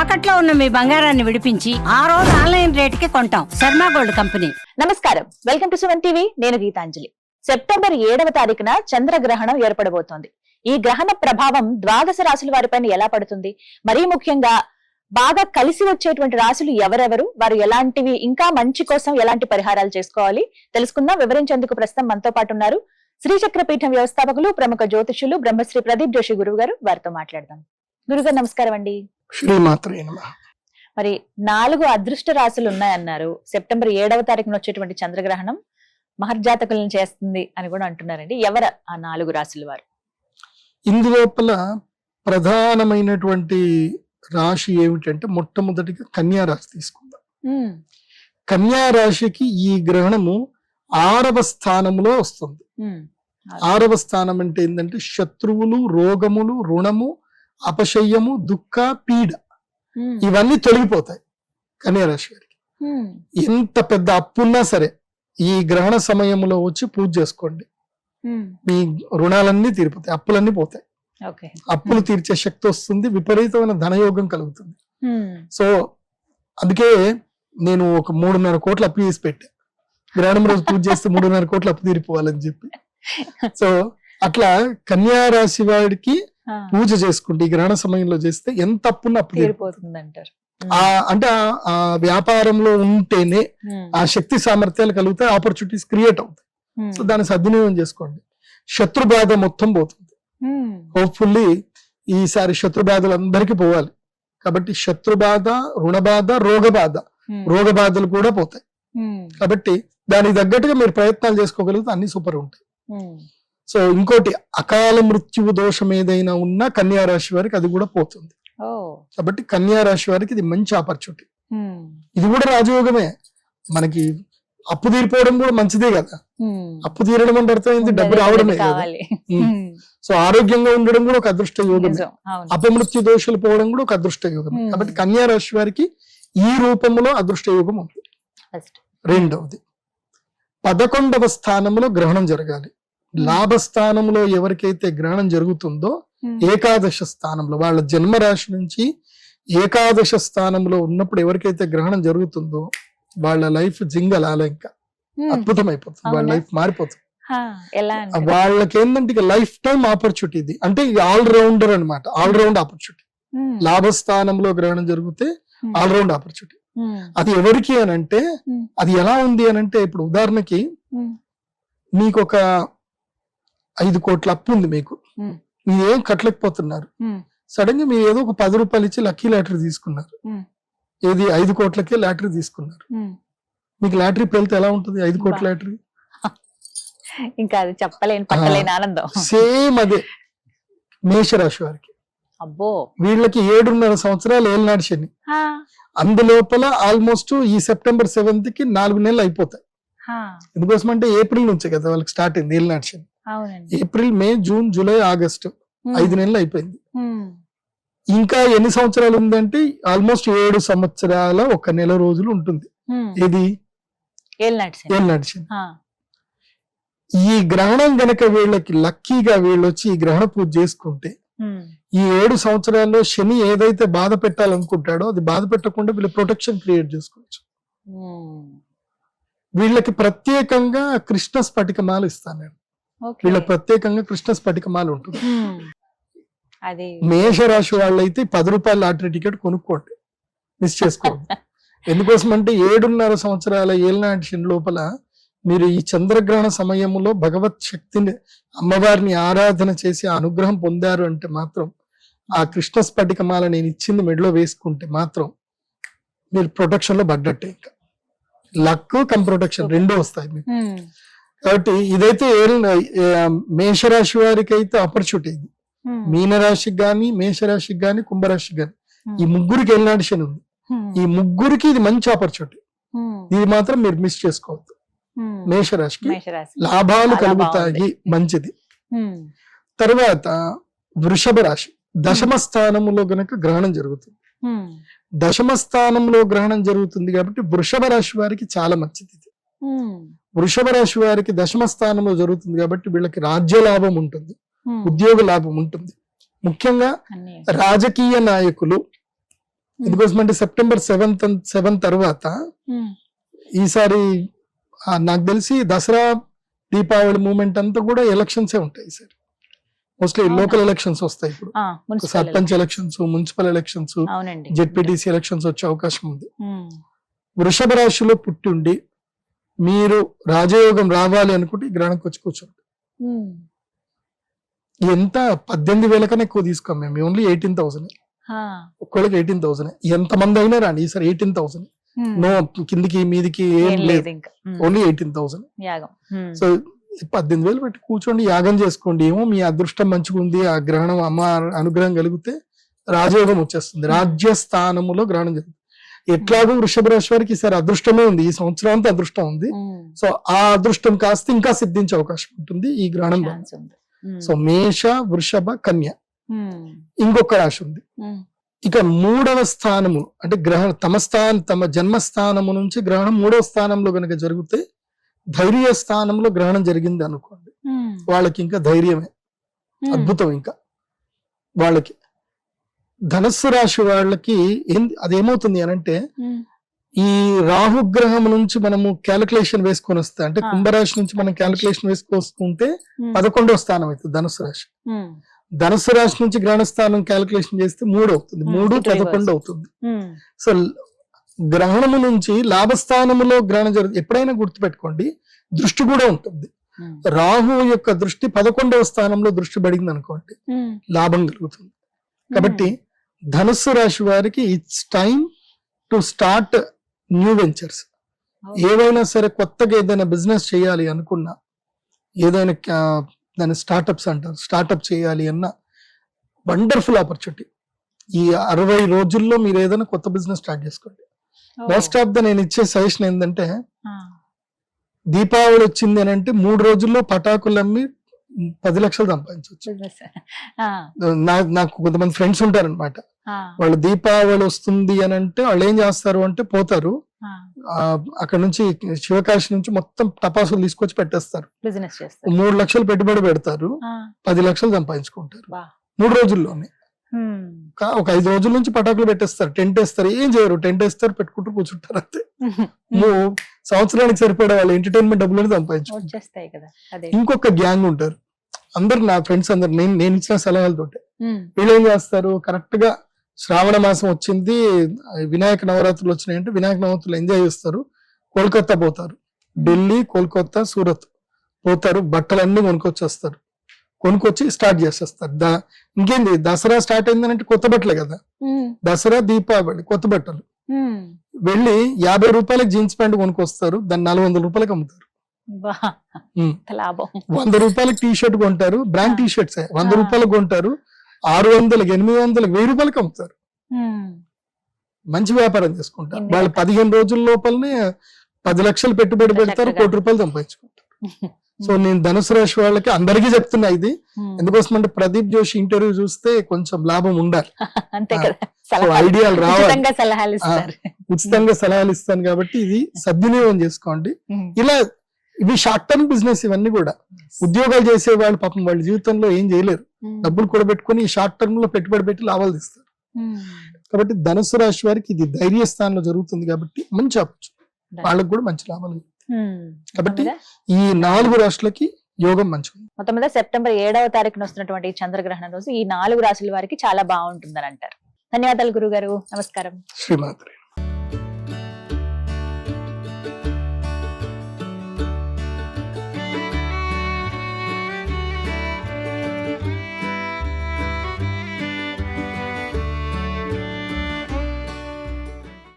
తాకట్లో ఉన్న మీ బంగారాన్ని విడిపించి ఆ రోజు ఆన్లైన్ రేటుకి కొంటాం. Sharma gold company. నమస్కారం. Welcome to Suman TV. నేను గీతాంజలి. సెప్టెంబర్ ఏడవ తారీఖున చంద్రగ్రహణం ఏర్పడబోతోంది. ఈ గ్రహణ ప్రభావం ద్వాదశ రాశుల వారిపైన ఎలా పడుతుంది? మరీ ముఖ్యంగా బాగా కలిసి వచ్చేటువంటి రాశులు ఎవరెవరు? వారు ఎలాంటివి ఇంకా మంచి కోసం ఎలాంటి పరిహారాలు చేసుకోవాలి? తెలుసుకుందాం. వివరించేందుకు ప్రస్తుతం మనతో పాటు ఉన్నారు శ్రీచక్ర పీఠం వ్యవస్థాపకులు ప్రముఖ జ్యోతిషులు బ్రహ్మశ్రీ ప్రదీప్ జోషి గురువు గారు వారితో మాట్లాడదాం. గురుగారు నమస్కారం అండి. మరి నాలుగు అదృష్ట రాశులు ఉన్నాయన్నారు. సెప్టెంబర్ ఏడవ తారీఖున వచ్చేటువంటి చంద్రగ్రహణం మహర్జాతకులను చేస్తుంది అని కూడా అంటున్నారండి. ఎవరు ఆ నాలుగు రాశుల వారు? ఇందులోపల ప్రధానమైనటువంటి రాశి ఏమిటంటే మొట్టమొదటిగా కన్యా రాశి తీసుకుందాం. కన్యా రాశికి ఈ గ్రహణము ఆరవ స్థానంలో వస్తుంది. ఆరవ స్థానం అంటే ఏంటంటే శత్రువులు రోగములు రుణము అపశయ్యము దుఃఖ పీడ ఇవన్నీ తొలగిపోతాయి కన్యా రాశి వారికి ఉమ్, ఎంత పెద్ద అప్పున్నా సరే ఈ గ్రహణ సమయంలో వచ్చి పూజ చేసుకోండి. మీ రుణాలన్నీ తీరిపోతాయి అప్పులన్నీ పోతాయి. అప్పులు తీర్చే శక్తి వస్తుంది విపరీతమైన ధనయోగం కలుగుతుంది. సో అందుకే నేను ఒక మూడున్నర కోట్లు అప్పు చేసి పెట్టా. గ్రహణం రోజు పూజ చేస్తే మూడున్నర కోట్లు అప్పు తీరిపోవాలని చెప్పి. సో అట్లా కన్యా రాశి వాడికి పూజ చేసుకుంటే ఈ గ్రహణ సమయంలో చేస్తే ఎంత అప్పున్న అప్పు అంటారు ఆ అంటే ఆ- వ్యాపారంలో ఉంటేనే ఆ శక్తి సామర్థ్యాలు కలిగితే ఆపర్చునిటీస్ క్రియేట్ అవుతాయి. సో దాన్ని సద్వినియోగం చేసుకోండి. శత్రు బాధ మొత్తం పోతుంది. హోప్ఫుల్లీ ఈసారి శత్రు బాధలు అందరికీ పోవాలి. కాబట్టి శత్రు బాధ రుణ బాధ రోగ బాధ రోగ బాధలు కూడా పోతాయి. కాబట్టి దానికి తగ్గట్టుగా మీరు ప్రయత్నాలు చేసుకోగలిగితే అన్ని సూపర్ ఉంటాయి. సో ఇంకోటి అకాల మృత్యువు దోషం ఏదైనా ఉన్నా కన్యా రాశి వారికి అది కూడా పోతుంది. కాబట్టి కన్యా రాశి వారికి ఇది మంచి ఆపర్చునిటీ. ఇది కూడా రాజయోగమే. మనకి అప్పు తీరిపోవడం కూడా మంచిదే కదా. అప్పు తీరడం అంటే అర్థం ఏంటి డబ్బు రావడమే సో ఆరోగ్యంగా ఉండడం కూడా ఒక అదృష్ట యోగమే. అపమృత్యు దోషాలు పోవడం కూడా ఒక అదృష్ట యోగం. కాబట్టి కన్యా రాశి వారికి ఈ రూపంలో అదృష్ట యోగం ఉంది. రెండవది పదకొండవ స్థానంలో గ్రహణం జరగాలి. లాభ స్థానంలో ఎవరికైతే గ్రహణం జరుగుతుందో ఏకాదశ స్థానంలో వాళ్ళ జన్మ రాశి నుంచి ఏకాదశ స్థానంలో ఉన్నప్పుడు ఎవరికైతే గ్రహణం జరుగుతుందో వాళ్ళ లైఫ్ జింగలాల ఇంకా అద్భుతం అయిపోతుంది వాళ్ళ? లైఫ్ మారిపోతుంది? వాళ్ళకి ఏంటంటే ఇక లైఫ్ టైం ఆపర్చునిటీ ఇది. అంటే ఆల్ రౌండర్ అన్నమాట ఆల్ రౌండ్ ఆపర్చునిటీ లాభస్థానంలో గ్రహణం జరిగితే ఆల్ రౌండ్ ఆపర్చునిటీ. అది ఎవరికి అని అంటే. అది ఎలా ఉంది అని అంటే ఇప్పుడు ఉదాహరణకి మీకు ఒక ఐదు కోట్ల అప్పు ఉంది మీకు. మీరు ఏం కట్టలేకపోతున్నారు. సడన్గా మీరు ఏదో ఒక పది రూపాయలు ఇచ్చి లక్కీ లాటరీ తీసుకున్నారు. ఏది ఐదు కోట్లకే లాటరీ తీసుకున్నారు. మీకు లాటరీ పెళ్తే ఎలా ఉంటుంది ఐదు కోట్ల. లాటరీ? ఇంకా అది చెప్పలేని పట్టలేని ఆనందం. సేమ్ అదే మేషరాశి వారికి. అబ్బో. వీళ్ళకి ఏడున్నర సంవత్సరాలు ఏళ్ళనాడు శని. అందులోపల ఆల్మోస్ట్ ఈ సెప్టెంబర్ సెవెంత్కి నాలుగు నెలలు అయిపోతాయి. ఎందుకోసం అంటే ఏప్రిల్ నుంచే కదా వాళ్ళకి స్టార్ట్ అయింది ఏళ్ళనాడు శని. April May June July August ఐదు నెలలు అయిపోయింది. ఇంకా ఎన్ని సంవత్సరాలు ఉందంటే ఆల్మోస్ట్ ఏడు సంవత్సరాల ఒక నెల రోజులు ఉంటుంది. ఇది ఈ గ్రహణం గనక వీళ్ళకి లక్కీగా వీళ్ళు వచ్చి ఈ గ్రహణ పూజ చేసుకుంటే ఈ ఏడు సంవత్సరాల్లో శని ఏదైతే బాధ పెట్టాలనుకుంటాడో అది బాధ పెట్టకుండా వీళ్ళు ప్రొటెక్షన్ క్రియేట్ చేసుకోవచ్చు. వీళ్ళకి ప్రత్యేకంగా కృష్ణ స్ఫటికమాల ఇస్తాను నేను ఓకే. వీళ్ళకి ప్రత్యేకంగా కృష్ణ స్ఫటికమాల ఉంటుంది. మేషరాశి వాళ్ళైతే పది రూపాయల లాటరీ టికెట్ కొనుక్కోండి. మిస్ చేసుకోండి ఎందుకోసం అంటే ఏడున్నర సంవత్సరాల ఏళ్ళనాటి శని లోపల మీరు ఈ చంద్రగ్రహణ సమయంలో భగవత్ శక్తిని అమ్మవారిని ఆరాధన చేసి అనుగ్రహం పొందారు అంటే మాత్రం ఆ కృష్ణ స్ఫటికమాల నేను ఇచ్చింది మెడలో వేసుకుంటే మాత్రం మీరు ప్రొటెక్షన్లో పడ్డట్టే ఇంకా. లక్ కమ్ ప్రొటెక్షన్ రెండూ వస్తాయి మీకు. కాబట్టి ఇదైతే మేషరాశి వారికి అయితే ఆపర్చునిటీ ఇది మీనరాశికి గాని మేషరాశికి గాని కుంభరాశికి గాని ఉమ్, ఈ ముగ్గురికి వెళ్ళినాడు శని ఉంది. ఈ ముగ్గురికి ఇది మంచి ఆపర్చునిటీ ఇది మాత్రం మీరు మిస్ చేసుకోవద్దు. మేషరాశికి మేషరాశి లాభాలు కలుగుతాయి మంచిది. తర్వాత వృషభ రాశి. దశమ స్థానములో గనక గ్రహణం జరుగుతుంది. దశమ స్థానంలో గ్రహణం జరుగుతుంది కాబట్టి వృషభ రాశి వారికి చాలా మంచిది ఇది. వృషభ రాశి వారికి దశమ స్థానంలో జరుగుతుంది కాబట్టి వీళ్ళకి రాజ్య లాభం ఉంటుంది. ఉద్యోగ లాభం ఉంటుంది. ముఖ్యంగా రాజకీయ నాయకులు ఎందుకోసమంటే సెప్టెంబర్ సెవెంత్ సెవెన్ తర్వాత ఈసారి నాకు తెలిసి దసరా దీపావళి మూమెంట్ అంతా కూడా ఎలక్షన్సే ఉంటాయి ఈసారి. మోస్ట్లీ? లోకల్ ఎలక్షన్స్ వస్తాయి ఇప్పుడు. Sarpanch elections. Municipal elections ZPTC elections వచ్చే అవకాశం ఉంది. వృషభ రాశిలో పుట్టిండి మీరు రాజయోగం రావాలి అనుకుంటే గ్రహణంకి వచ్చి కూర్చోండి. ఎంత పద్దెనిమిది వేల కన్నా ఎక్కువ తీసుకోం మేము. Only eighteen thousand. ఒక్కళ్ళకి ఎయిటీన్ థౌసండ్. ఎంత మంది అయినా రాండి. ఈసారి ఎయిటీన్ థౌసండ్. నో కిందికి మీదికి ఏం లేదు. Only eighteen thousand. సో పద్దెనిమిది వేలు పెట్టి కూర్చోండి యాగం చేసుకోండి. ఏమో మీ అదృష్టం మంచిగా ఉంది ఆ గ్రహణం అమ్మ అనుగ్రహం కలిగితే రాజయోగం వచ్చేస్తుంది. రాజ్య స్థానములో గ్రహణం జరుగుతుంది. ఎట్లాగో వృషభ రాశి వారికి ఈసారి అదృష్టమే ఉంది. ఈ సంవత్సరం అంతా అదృష్టం ఉంది. సో ఆ అదృష్టం కాస్త ఇంకా సిద్ధించే అవకాశం ఉంటుంది ఈ గ్రహణం సో మేష వృషభ కన్య ఇంకొక రాశి ఉంది. ఇక మూడవ స్థానము అంటే గ్రహణ తమ స్థానం తమ జన్మస్థానము నుంచి గ్రహణం మూడవ స్థానంలో గనుక జరిగితే ధైర్య స్థానంలో గ్రహణం జరిగింది అనుకోండి. వాళ్ళకి ఇంకా ధైర్యమే అద్భుతం ఇంకా. వాళ్ళకి ధనస్సు రాశి వాళ్ళకి ఏం అదేమవుతుంది అని అంటే ఈ రాహుగ్రహం నుంచి మనము క్యాలిక్యులేషన్ వేసుకొని వస్తే అంటే. కుంభరాశి నుంచి మనం క్యాలిక్యులేషన్ వేసుకొస్తుంటే పదకొండవ స్థానం అవుతుంది ధనుసు రాశి. ధనుసు రాశి నుంచి గ్రహణ స్థానం క్యాలిక్యులేషన్ చేస్తే మూడు అవుతుంది. మూడు. పదకొండు అవుతుంది. సో గ్రహణము నుంచి లాభస్థానములో గ్రహణం జరుగు ఎప్పుడైనా గుర్తుపెట్టుకోండి దృష్టి కూడా ఉంటుంది. రాహు యొక్క దృష్టి పదకొండవ స్థానంలో దృష్టి పడింది అనుకోండి లాభం కలుగుతుంది. కాబట్టి ధనుస్సు రాశి వారికి it's time to start new ventures. ఏవైనా సరే కొత్తగా ఏదైనా బిజినెస్ చేయాలి అనుకున్నా ఏదైనా కా- దాని స్టార్టప్స్ అంటారు స్టార్టప్ చేయాలి అన్న వండర్ఫుల్ ఆపర్చునిటీ ఈ అరవై రోజుల్లో మీరు ఏదైనా కొత్త బిజినెస్ స్టార్ట్ చేసుకోండి. మోస్ట్ ఆఫ్ ద నేను ఇచ్చే సజెషన్ ఏంటంటే దీపావళి వచ్చింది అని అంటే మూడు రోజుల్లో పటాకులు అమ్మి పది లక్షలు సంపాదించవచ్చు. నాకు కొంతమంది ఫ్రెండ్స్ ఉంటారన్నమాట. ఆ, వాళ్ళు దీపావళి వస్తుంది అని అంటే వాళ్ళు ఏం చేస్తారు అంటే పోతారు. అక్కడ నుంచి శివకాశి నుంచి మొత్తం టపాసులు తీసుకొచ్చి పెట్టేస్తారు. మూడు లక్షలు పెట్టుబడి పెడతారు. పది లక్షలు సంపాదించుకుంటారు. మూడు రోజుల్లోనే. ఒక ఐదు రోజుల నుంచి పటాకులు పెట్టేస్తారు. టెంట్ వేస్తారు. ఏం చేయరు. టెంట్ వేస్తారు పెట్టుకుంటూ కూర్చుంటారు అంతే. మూ- సంవత్సరానికి సరిపడే వాళ్ళ ఎంటర్టైన్మెంట్ డబ్బులను సంపాదించుకుంటారు ఇంకొక గ్యాంగ్ ఉంటారు. అందరు నా ఫ్రెండ్స్ అందరు. నేను నేను ఇచ్చిన సలహాలతోటే. ఉమ్, వీళ్ళు ఏం చేస్తారు? కరెక్ట్గా శ్రావణ మాసం వచ్చింది వినాయక నవరాత్రులు వచ్చినాయంటే వినాయక నవరాత్రులు ఎంజాయ్ చేస్తారు కోల్కతా పోతారు. ఢిల్లీ కోల్కతా సూరత్ పోతారు బట్టలన్నీ కొనుక్కొచ్చేస్తారు. కొనుక్కొచ్చి స్టార్ట్ చేసేస్తారు. దా ఇంకేంది దసరా స్టార్ట్ అయిందంటే కొత్త బట్టలే కదా? దసరా దీపావళి కొత్త బట్టలు. వెళ్ళి యాభై రూపాయలకి జీన్స్ ప్యాంట్ కొనుక్కొస్తారు దాన్ని నాలుగు వందల రూపాయలకి అమ్ముతారు. వంద రూపాయలకి టీ షర్ట్ కొంటారు బ్రాండ్. టీ షర్ట్స్ వంద. రూపాయలకు కొంటారు ఆరు వందలకి ఎనిమిది వందలకి వెయ్యి రూపాయలకి అమ్ముతారు. మంచి వ్యాపారం చేసుకుంటారు. వాళ్ళు పదిహేను రోజుల లోపలనే పది లక్షలు పెట్టుబడి పెడతారు. కోటి రూపాయలు సంపాదించుకుంటారు. సో నేను ధనుసు రాశి వాళ్ళకి అందరికీ చెప్తున్నా ఇది. ఎందుకోసం అంటే ప్రదీప్ జోషి ఇంటర్వ్యూ చూస్తే కొంచెం లాభం ఉండాలి. ఐడియాలు రావాలి. ఉచితంగా సలహాలు ఇస్తాను కాబట్టి ఇది సద్వినియోగం చేసుకోండి. ఇలా ఇవి షార్ట్ టర్మ్ బిజినెస్ ఇవన్నీ కూడా. ఉద్యోగాలు చేసే వాళ్ళు పాపం వాళ్ళ జీవితంలో ఏం చేయలేరు. ఉమ్, డబ్బులు కూడా పెట్టుకుని షార్ట్ టర్మ్లో పెట్టుబడి పెట్టి లాభాలు తీస్తారు. ఉమ్, కాబట్టి ధనుసు రాశి వారికి ఇది ధైర్య స్థానంలో జరుగుతుంది కాబట్టి మంచి ఆపచ్చు వాళ్ళకి కూడా మంచి లాభాలు ఉమ్. కాబట్టి ఈ నాలుగు రాష్ట్రాలకి యోగం మంచిది మొత్తం మీద సెప్టెంబర్ ఏడవ తారీఖున వస్తున్నటువంటి చంద్రగ్రహణం రోజు ఈ నాలుగు రాశుల వారికి చాలా బాగుంటుందని అంటారు. ధన్యవాదాలు గురుగారు. నమస్కారం. శ్రీమాత్రి.